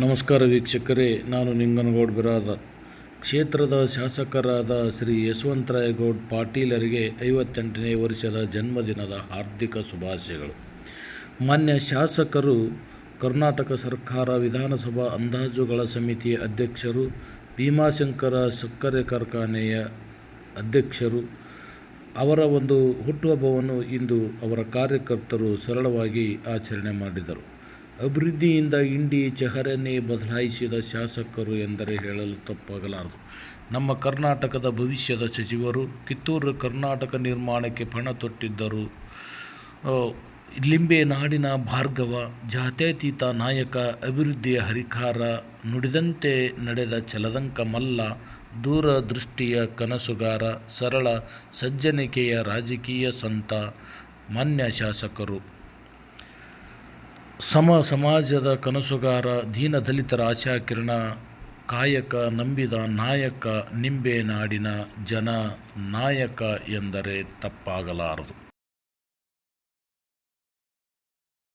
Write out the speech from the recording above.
ನಮಸ್ಕಾರ ವೀಕ್ಷಕರೇ, ನಾನು ನಿಂಗನಗೌಡ ಬಿರಾದರ್. ಕ್ಷೇತ್ರದ ಶಾಸಕರಾದ ಶ್ರೀ ಯಶವಂತರಾಯಗೌಡ್ ಪಾಟೀಲರಿಗೆ ಐವತ್ತೆಂಟನೇ ವರ್ಷದ ಜನ್ಮದಿನದ ಹಾರ್ದಿಕ ಶುಭಾಶಯಗಳು. ಮಾನ್ಯ ಶಾಸಕರು, ಕರ್ನಾಟಕ ಸರ್ಕಾರ ವಿಧಾನಸಭಾ ಅಂದಾಜುಗಳ ಸಮಿತಿಯ ಅಧ್ಯಕ್ಷರು, ಭೀಮಾಶಂಕರ ಸಕ್ಕರೆ ಕಾರ್ಖಾನೆಯ ಅಧ್ಯಕ್ಷರು, ಅವರ ಒಂದು ಹುಟ್ಟುಹಬ್ಬವನ್ನು ಇಂದು ಅವರ ಕಾರ್ಯಕರ್ತರು ಸರಳವಾಗಿ ಆಚರಣೆ ಮಾಡಿದರು. ಅಭಿವೃದ್ಧಿಯಿಂದ ಇಂಡಿ ಚಹರನ್ನೇ ಬದಲಾಯಿಸಿದ ಶಾಸಕರು ಎಂದರೆ ಹೇಳಲು ತಪ್ಪಾಗಲಾರದು. ನಮ್ಮ ಕರ್ನಾಟಕದ ಭವಿಷ್ಯದ ಸಚಿವರು ಕಿತ್ತೂರು ಕರ್ನಾಟಕ ನಿರ್ಮಾಣಕ್ಕೆ ಪಣ ತೊಟ್ಟಿದ್ದರು. ಲಿಂಬೆ ನಾಡಿನ ಭಾರ್ಗವ, ಜಾತ್ಯತೀತ ನಾಯಕ, ಅಭಿವೃದ್ಧಿಯ ಹರಿಕಾರ, ನುಡಿದಂತೆ ನಡೆದ ಚಲದಂಕ ಮಲ್ಲ, ದೂರದೃಷ್ಟಿಯ ಕನಸುಗಾರ, ಸರಳ ಸಜ್ಜನಿಕೆಯ ರಾಜಕೀಯ ಸಂತ, ಮಾನ್ಯ ಶಾಸಕರು. ಸಮ ಸಮಾಜದ ಕನಸುಗಾರ, ದೀನ ದಲಿತರ ಆಶಾಕಿರಣ, ಕಾಯಕ ನಂಬಿದ ನಾಯಕ ನಿಂಬೆ ನಾಡಿನ ಜನ ನಾಯಕ ಎಂದರೆ ತಪ್ಪಾಗಲಾರದು.